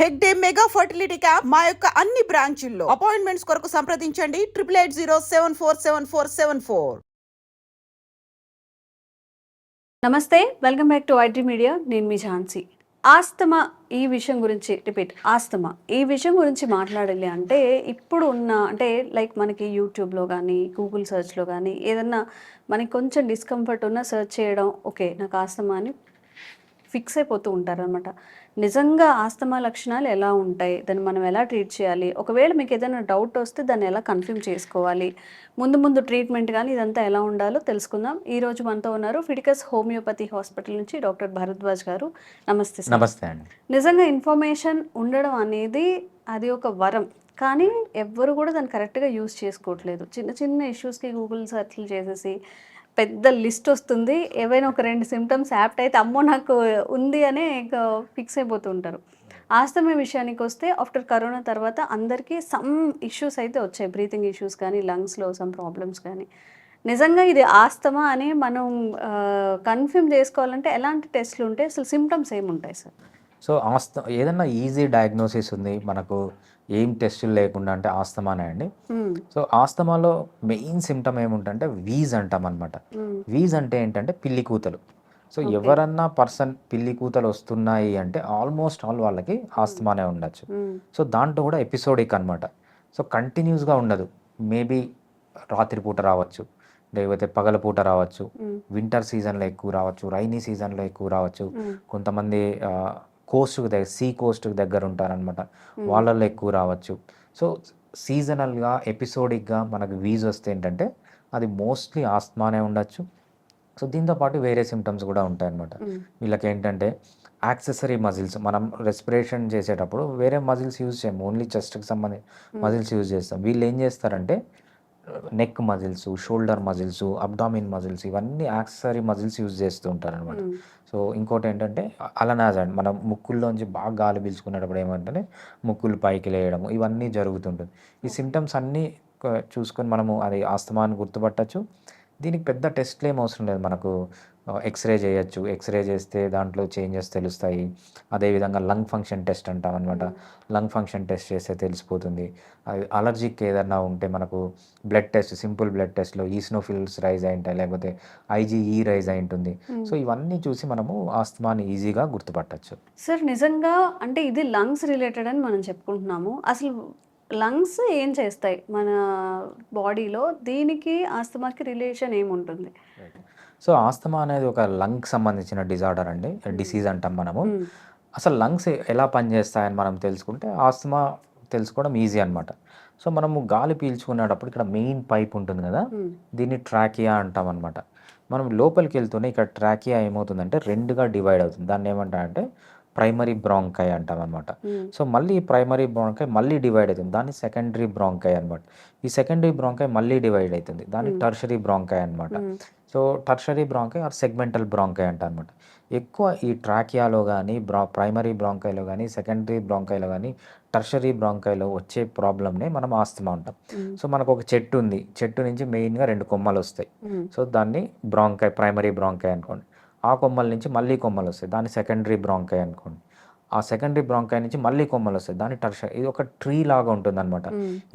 Head day mega fertility camp మా యొక్క అన్ని బ్రాంచుల్లో. అపాయింట్మెంట్స్ కొరకు సంప్రదించండి. Triple eight zero seven four seven four seven four. నమస్తే welcome back to IT media. నేను మీ ఝాన్సీ. ఆస్తమా ఈ విషయం గురించి రిపీట్ ఆస్తమా ఈ విషయం గురించి మాట్లాడాలి అంటే ఇప్పుడు ఉన్న అంటే లైక్ మనకి యూట్యూబ్లో కానీ గూగుల్ సెర్చ్లో కానీ ఏదన్నా మనకి కొంచెం డిస్కంఫర్ట్ ఉన్న సెర్చ్ చేయడం ఓకే నాకు ఆస్తమా అని ఫిక్స్ అయిపోతూ ఉంటారనమాట నిజంగా ఆస్తమా లక్షణాలు ఎలా ఉంటాయి? దాన్ని మనం ఎలా ట్రీట్ చేయాలి? ఒకవేళ మీకు ఏదైనా డౌట్ వస్తే దాన్ని ఎలా కన్ఫర్మ్ చేసుకోవాలి? ముందు ముందు ట్రీట్మెంట్ కానీ ఇదంతా ఎలా ఉండాలో తెలుసుకుందాం. ఈ రోజు మనతో ఉన్నారు ఫిడికస్ హోమియోపతి హాస్పిటల్ నుంచి డాక్టర్ భరద్వాజ్ గారు. నమస్తే సార్. నమస్తే అండి. నిజంగా ఇన్ఫర్మేషన్ ఉండడం అనేది అది ఒక వరం. కానీ ఎవ్వరు కూడా దాన్ని కరెక్ట్గా యూస్ చేసుకోవట్లేదు. చిన్న చిన్న ఇష్యూస్కి గూగుల్ సెర్చ్లు చేసేసి పెద్ద లిస్ట్ వస్తుంది. ఏవైనా ఒక రెండు సిమ్టమ్స్ యాప్ట్ అయితే అమ్మో నాకు ఉంది అనే ఫిక్స్ అయిపోతూ ఉంటారు. ఆస్తమే విషయానికి వస్తే ఆఫ్టర్ కరోనా తర్వాత అందరికీ సమ్ ఇష్యూస్ అయితే వచ్చాయి. బ్రీతింగ్ ఇష్యూస్ కానీ లంగ్స్లో సమ్ ప్రాబ్లమ్స్ కానీ. నిజంగా ఇది ఆస్తమా అని మనం కన్ఫర్మ్ చేసుకోవాలంటే ఎలాంటి టెస్ట్లు ఉంటాయి? అసలు సిమ్టమ్స్ ఏముంటాయి సార్ సో ఆస్త ఏదన్నా ఈజీ డయాగ్నోసిస్ ఉంది మనకు ఏం టెస్టులు లేకుండా అంటే ఆస్తమానే అండి. సో ఆస్తమాలో మెయిన్ సిమ్టమ్ ఏముంటుందంటే వీజ్ అంటాం అనమాట వీజ్ అంటే ఏంటంటే పిల్లి కూతలు. సో. ఎవరన్నా పర్సన్ పిల్లి కూతలు వస్తున్నాయి అంటే ఆల్మోస్ట్ ఆల్ వాళ్ళకి ఆస్తమానే ఉండొచ్చు. సో దాంట్లో కూడా ఎపిసోడిక్ అనమాట సో కంటిన్యూస్గా ఉండదు. మేబీ రాత్రిపూట రావచ్చు. లేకపోతే పగలపూట రావచ్చు. వింటర్ సీజన్లో ఎక్కువ రావచ్చు. రైనీ సీజన్లో ఎక్కువ రావచ్చు. కొంతమంది కోస్ట్ దగ్గర సీ కోస్ట్ దగ్గర ఉంటారనమాట వాళ్ళల్లో ఎక్కువ రావచ్చు. సో సీజనల్గా ఎపిసోడిక్గా మనకు వీజ్ వస్తే ఏంటంటే అది మోస్ట్లీ ఆస్మానే ఉండొచ్చు. సో దీంతో పాటు వేరే సిమ్టమ్స్ కూడా ఉంటాయన్నమాట. వీళ్ళకి ఏంటంటే యాక్సెసరీ మజిల్స్ మనం రెస్పిరేషన్ చేసేటప్పుడు వేరే మజిల్స్ యూజ్ చేయము. ఓన్లీ చెస్ట్కి సంబంధించి మజిల్స్ యూజ్ చేస్తాం. వీళ్ళు ఏం చేస్తారంటే neck muscles shoulder muscles abdomen muscles ఇవన్నీ యాక్సెసరీ మజిల్స్ యూజ్ చేస్తూ ఉంటారు అనమాట సో ఇంకోటి ఏంటంటే అలనాజ్ అండ్ మనం ముక్కుల్లోంచి బాగా గాలి పీల్చుకునేటప్పుడు ఏమంటే ముక్కులు పైకి లేయడం ఇవన్నీ జరుగుతుంటుంది. ఈ సిమ్టమ్స్ అన్నీ చూసుకొని మనము అది ఆస్తమాన్ని గుర్తుపట్టచ్చు. దీనికి పెద్ద టెస్ట్లు ఏం అవసరం లేదు మనకు. ఎక్స్రే చేయొచ్చు. ఎక్స్రే చేస్తే దాంట్లో చేంజెస్ తెలుస్తాయి. అదేవిధంగా లంగ్ ఫంక్షన్ టెస్ట్ అంటాం అనమాట లంగ్ ఫంక్షన్ టెస్ట్ చేస్తే తెలిసిపోతుంది. అది అలర్జిక్ ఏదన్నా ఉంటే మనకు బ్లడ్ టెస్ట్ సింపుల్ బ్లడ్ టెస్ట్లో ఈస్నోఫిల్స్ రైజ్ అయి ఉంటాయి లేకపోతే ఐజీఈ రైజ్ అయి ఉంటుంది సో ఇవన్నీ చూసి మనము ఆస్తమాని ఈజీగా గుర్తుపట్టచ్చు. సార్ నిజంగా అంటే ఇది లంగ్స్ రిలేటెడ్ అని మనం చెప్పుకుంటున్నాము. అసలు లంగ్స్ ఏం చేస్తాయి? మన బాడీలో దీనికి ఆస్తమాకి రిలేషన్ ఏముంటుంది? సో ఆస్తమా అనేది ఒక లంగ్ సంబంధించిన డిజార్డర్ అండి. డిసీజ్ అంటాం మనము. అసలు లంగ్స్ ఎలా పనిచేస్తాయని మనం తెలుసుకుంటే ఆస్తమా తెలుసుకోవడం ఈజీ అనమాట సో మనము గాలి పీల్చుకునేటప్పుడు ఇక్కడ మెయిన్ పైప్ ఉంటుంది కదా. దీన్ని ట్రాకియా అంటాం అనమాట మనం లోపలికి వెళ్తూనే ఇక్కడ ట్రాకియా ఏమవుతుందంటే రెండుగా డివైడ్ అవుతుంది. దాన్ని ఏమంటారంటే ప్రైమరీ బ్రాంకై అంటాం అనమాట మ్మ్. సో మళ్ళీ ప్రైమరీ బ్రాంకై మళ్ళీ డివైడ్ అవుతుంది. దాన్ని సెకండరీ బ్రాంకై అనమాట ఈ సెకండరీ బ్రాంకై మళ్ళీ డివైడ్ అవుతుంది. దాన్ని టర్షరీ బ్రాంకై అనమాట మ్మ్. So tertiary bronchi or segmental bronchi అంట అనమాట ఎక్కువ ఈ ట్రాకియాలో కానీ బ్రా ప్రైమరీ బ్రాంకైలో కానీ సెకండరీ బ్రాంకైలో కానీ టర్షరీ బ్రాంకైలో వచ్చే ప్రాబ్లమ్నే మనం ఆస్తమా అంటాం. మ్మ్. సో మనకు ఒక చెట్టు ఉంది. చెట్టు నుంచి మెయిన్గా రెండు కొమ్మలు వస్తాయి. సో దాన్ని బ్రాంకై ప్రైమరీ బ్రాంకై అనుకోండి. ఆ కొమ్మల నుంచి మళ్ళీ కొమ్మలు వస్తాయి. దాన్ని సెకండరీ బ్రాంకై అనుకోండి. ఆ సెకండరీ బ్రాంకై నుంచి మళ్ళీ కొమ్మలు వస్తాయి. దాన్ని టర్షరీ ఇది ఒక ట్రీ లాగా ఉంటుంది అనమాట.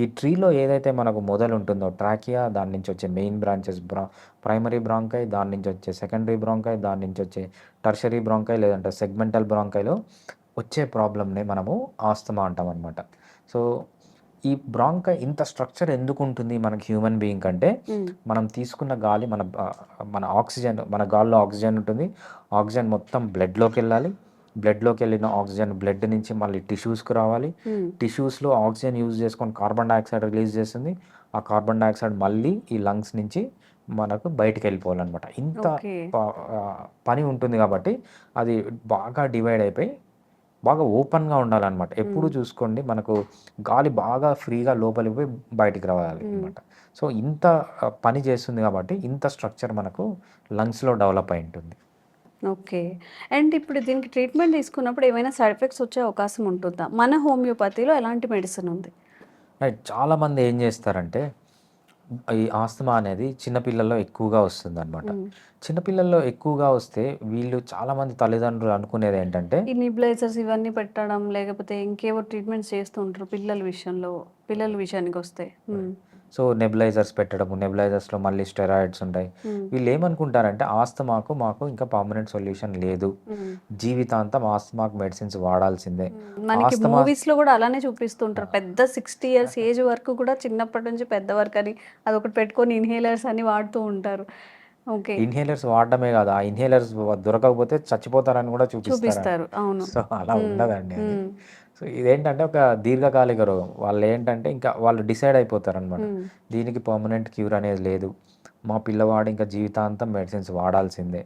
ఈ ట్రీలో ఏదైతే మనకు మొదలు ఉంటుందో ట్రాకియా దాని నుంచి వచ్చే మెయిన్ బ్రాంచెస్ బ్రా ప్రైమరీ బ్రాంకై దాని నుంచి వచ్చే సెకండరీ బ్రాంకై దాని నుంచి వచ్చే టర్షరీ బ్రాంకై లేదంటే సెగ్మెంటల్ బ్రాంకైలో వచ్చే ప్రాబ్లమ్నే మనము ఆస్తమా అంటాం అనమాట సో ఈ బ్రాంకై ఇంత స్ట్రక్చర్ ఎందుకు ఉంటుంది మనకి హ్యూమన్ బీయింగ్ కంటే? మ్మ్. మనం తీసుకున్న గాలి మన మన ఆక్సిజన్ మన గాల్లో ఆక్సిజన్ ఉంటుంది. ఆక్సిజన్ మొత్తం బ్లడ్లోకి వెళ్ళాలి బ్లడ్లోకి వెళ్ళిన ఆక్సిజన్ బ్లడ్ నుంచి మళ్ళీ టిష్యూస్కి రావాలి. టిష్యూస్లో ఆక్సిజన్ యూజ్ చేసుకొని కార్బన్ డైఆక్సైడ్ రిలీజ్ చేస్తుంది. ఆ కార్బన్ డైఆక్సైడ్ మళ్ళీ ఈ లంగ్స్ నుంచి మనకు బయటికి వెళ్ళిపోవాలన్నమాట ఇంత పని ఉంటుంది కాబట్టి అది బాగా డివైడ్ అయిపోయి బాగా ఓపెన్గా ఉండాలన్నమాట. ఎప్పుడు చూసుకోండి మనకు గాలి బాగా ఫ్రీగా లోపలికి పోయి బయటికి రావాలి అనమాట సో ఇంత పని చేస్తుంది కాబట్టి ఇంత స్ట్రక్చర్ మనకు లంగ్స్లో డెవలప్ అయి ఉంటుంది. ఓకే. అండ్ ఇప్పుడు దీనికి ట్రీట్మెంట్ తీసుకున్నప్పుడు ఏమైనా సైడ్ ఎఫెక్ట్స్ వచ్చే అవకాశం ఉంటుందా? మన హోమియోపతిలో ఎలాంటి మెడిసిన్ ఉంది? రైట్ చాలామంది ఏం చేస్తారంటే ఈ ఆస్తమా అనేది చిన్నపిల్లల్లో ఎక్కువగా వస్తుంది అనమాట చిన్నపిల్లల్లో ఎక్కువగా వస్తే వీళ్ళు చాలా మంది తల్లిదండ్రులు అనుకునేది ఏంటంటే ఈ నిబ్లైజర్స్ ఇవన్నీ పెట్టడం లేకపోతే ఇంకేవో ట్రీట్మెంట్స్ చేస్తూ ఉంటారు పిల్లల విషయంలో పిల్లల విషయానికి వస్తే. సో నెబులైజర్స్ పెట్టడము నెబులైజర్స్లో మళ్ళీ స్టెరాయిడ్స్ ఉంటాయి. ఉమ్, వీళ్ళు ఏమనుకుంటారంటే ఆస్తమాకు మాకు ఇంకా పర్మనెంట్ సొల్యూషన్ లేదు. ఉమ్. జీవితాంతం ఆస్తమాకు మెడిసిన్స్ వాడాల్సిందే. మనకి ఆస్తమా- మూవీస్లో కూడా అలానే చూపిస్తుంటారు. పెద్ద సిక్స్టీ ఇయర్స్ ఏజ్ వరకు కూడా చిన్నప్పటి నుంచి పెద్ద వరకు అని అదొకటి పెట్టుకొని ఇన్హేలర్స్ అని వాడుతూ ఉంటారు. ఓకే. ఇన్హేలర్స్ వాడడమే కాదు. ఆ ఇన్హేలర్స్ దొరకకపోతే చచ్చిపోతారని కూడా చూపిస్తారు. చూపిస్తారు. అవును. సో అలా ఉండదండి సో ఇదేంటంటే ఒక దీర్ఘకాలిక రోగం. వాళ్ళు ఏంటంటే ఇంకా వాళ్ళు డిసైడ్ అయిపోతారు అనమాట దీనికి పర్మనెంట్ క్యూర్ అనేది లేదు. మా పిల్లవాడు ఇంకా జీవితాంతం మెడిసిన్స్ వాడాల్సిందే.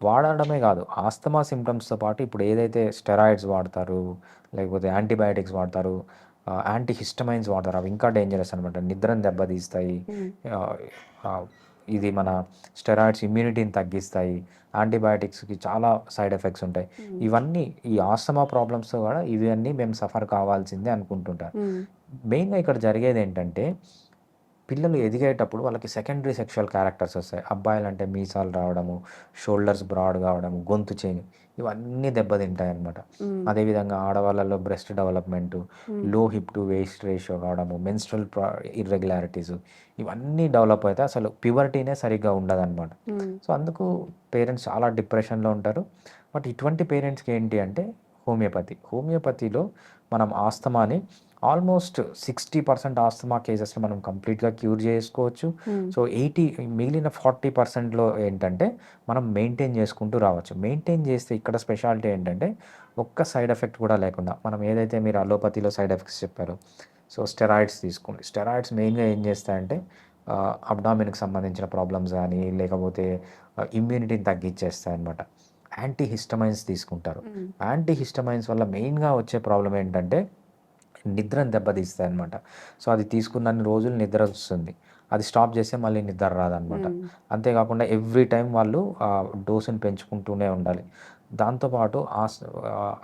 వాడడమే కాదు ఆస్తమా సిమ్టమ్స్తో పాటు ఇప్పుడు ఏదైతే స్టెరాయిడ్స్ వాడతారు లేకపోతే యాంటీబయాటిక్స్ వాడతారు యాంటీ హిస్టమైన్స్ వాడతారు అవి ఇంకా డేంజరస్ అనమాట. నిద్రను దెబ్బతీస్తాయి. ఇది మన స్టెరాయిడ్స్ ఇమ్యూనిటీని తగ్గిస్తాయి యాంటీబయాటిక్స్కి చాలా సైడ్ ఎఫెక్ట్స్ ఉంటాయి. ఇవన్నీ ఈ ఆస్తమా ప్రాబ్లమ్స్తో కూడా ఇవన్నీ మేము సఫర్ కావాల్సిందే అనుకుంటుంటారు. మెయిన్గా ఇక్కడ జరిగేది ఏంటంటే పిల్లలు ఎదిగేటప్పుడు వాళ్ళకి సెకండరీ సెక్షువల్ క్యారెక్టర్స్ వస్తాయి. అబ్బాయిలు అంటే మీసాలు రావడము షోల్డర్స్ బ్రాడ్ కావడము గొంతు చేయి ఇవన్నీ దెబ్బతింటాయి అనమాట అదేవిధంగా ఆడవాళ్ళలో బ్రెస్ట్ డెవలప్మెంట్లో హిప్ టు వేస్ట్ రేషియో కావడము మెన్స్ట్రల్ ఇర్రెగ్యులారిటీస్ ఇవన్నీ డెవలప్ అయితే అసలు ప్యూబర్టీనే సరిగ్గా ఉండదన్నమాట. సో అందుకు పేరెంట్స్ చాలా డిప్రెషన్లో ఉంటారు. బట్ ఇటువంటి పేరెంట్స్కి ఏంటి అంటే హోమియోపతి. హోమియోపతిలో మనం ఆస్తమాని ఆల్మోస్ట్ సిక్స్టీ పర్సెంట్ ఆస్తమా కేసెస్ని మనం కంప్లీట్గా క్యూర్ చేసుకోవచ్చు. ఉమ్, సో ఎయిటీ మిగిలిన ఫార్టీ పర్సెంట్లో ఏంటంటే మనం మెయింటైన్ చేసుకుంటూ రావచ్చు. మెయింటైన్ చేస్తే ఇక్కడ స్పెషాలిటీ ఏంటంటే ఒక్క సైడ్ ఎఫెక్ట్ కూడా లేకుండా మనం ఏదైతే మీరు అలోపతిలో సైడ్ ఎఫెక్ట్స్ చెప్పారో సో స్టెరాయిడ్స్ తీసుకోండి. స్టెరాయిడ్స్ మెయిన్గా ఏం చేస్తాయంటే అబ్డామిన్కి సంబంధించిన ప్రాబ్లమ్స్ కానీ లేకపోతే ఇమ్యూనిటీని తగ్గించేస్తాయి అనమాట యాంటీ హిస్టమైన్స్ తీసుకుంటారు. ఉమ్, యాంటీ హిస్టమైన్స్ వల్ల మెయిన్గా వచ్చే ప్రాబ్లం ఏంటంటే నిద్రను దెబ్బతీస్తాయి అనమాట సో అది తీసుకున్నన్ని రోజులు నిద్ర వస్తుంది. అది స్టాప్ చేస్తే మళ్ళీ నిద్ర రాదనమాట అంతేకాకుండా ఎవ్రీ టైం వాళ్ళు ఆ డోసుని పెంచుకుంటూనే ఉండాలి. దాంతోపాటు ఆ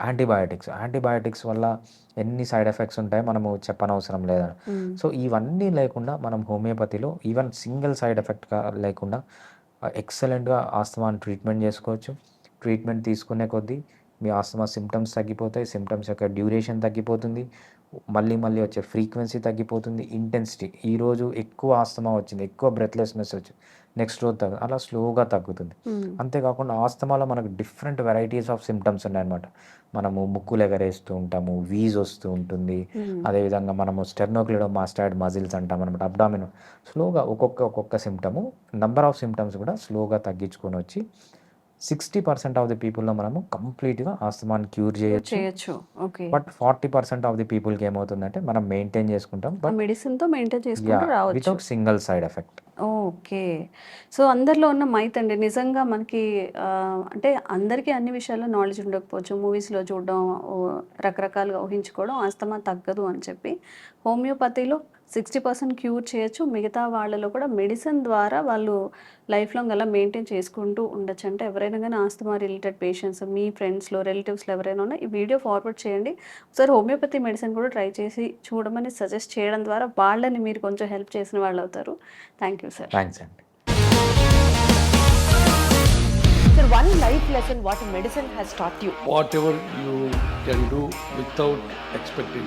యాంటీబయాటిక్స్. యాంటీబయాటిక్స్ వల్ల ఎన్ని సైడ్ ఎఫెక్ట్స్ ఉంటాయో మనము చెప్పనవసరం లేదా? ఉమ్, సో ఇవన్నీ లేకుండా మనం హోమియోపతిలో ఈవెన్ సింగిల్ సైడ్ ఎఫెక్ట్గా లేకుండా ఎక్సలెంట్గా ఆస్తమాని ట్రీట్మెంట్ చేసుకోవచ్చు. ట్రీట్మెంట్ తీసుకునే కొద్దీ మీ ఆస్తమా సిమ్టమ్స్ తగ్గిపోతాయి. సిమ్టమ్స్ యొక్క డ్యూరేషన్ తగ్గిపోతుంది. మళ్ళీ మళ్ళీ వచ్చే ఫ్రీక్వెన్సీ తగ్గిపోతుంది ఇంటెన్సిటీ. ఈరోజు ఎక్కువ ఆస్తమా వచ్చింది ఎక్కువ బ్రెత్లెస్నెస్ వచ్చింది నెక్స్ట్ రోజు తగ్గు అలా స్లోగా తగ్గుతుంది. అంతేకాకుండా ఆస్తమాలో మనకు డిఫరెంట్ వెరైటీస్ ఆఫ్ సిమ్టమ్స్ ఉన్నాయన్నమాట. మనము ముక్కులు ఎగరేస్తూ ఉంటాము వీజ్ వస్తూ ఉంటుంది. అదేవిధంగా మనము స్టెర్నోక్లిడో మాస్టాయిడ్ మజిల్స్ అంటాం అనమాట అబ్డామిన్. స్లోగా ఒక్కొక్క ఒక్కొక్క సిమ్టము నంబర్ ఆఫ్ సిమ్టమ్స్ కూడా స్లోగా తగ్గించుకొని వచ్చి సిక్స్టీ పర్సెంట్ ఆఫ్ ది పీపుల్లో మనము కంప్లీట్గా ఆస్తమాన్ని క్యూర్ చేయొచ్చు. చేయొచ్చు. Okay. But forty percent of the పీపుల్కి ఏమవుతుందంటే మనం మెయింటైన్ చేసుకుంటాం బట్ మెడిసిన్తో మెయింటైన్ చేసుకుంటూ రావచ్చు. Without single side effect. Okay. So అందరిలో ఉన్న మైత్ అండి నిజంగా మనకి అంటే అందరికీ అన్ని విషయాల్లో నాలెడ్జ్ ఉండకపోవచ్చు. మూవీస్లో చూడడం రకరకాలుగా ఊహించుకోవడం ఆస్తమా తగ్గదు అని చెప్పి హోమియోపతిలో సిక్స్టీ పర్సెంట్ క్యూర్ చేయొచ్చు. మిగతా వాళ్ళలో కూడా మెడిసిన్ ద్వారా వాళ్ళు లైఫ్ లాంగ్ అలా మెయింటైన్ చేసుకుంటూ ఉండొచ్చు. అంటే ఎవరైనా కానీ ఆస్తమా రిలేటెడ్ పేషెంట్స్ మీ ఫ్రెండ్స్లో రిలేటివ్స్లో ఎవరైనా ఉన్నా ఈ వీడియో ఫార్వర్డ్ చేయండి. ఒకసారి హోమియోపతి మెడిసిన్ కూడా ట్రై చేసి చూడమని సజెస్ట్ చేయడం ద్వారా వాళ్ళని మీరు కొంచెం హెల్ప్ చేసిన వాళ్ళు అవుతారు. Thank you sir. థ్యాంక్స్ అండి. Sir, one life lesson what medicine has taught you. whatever you can do without expecting.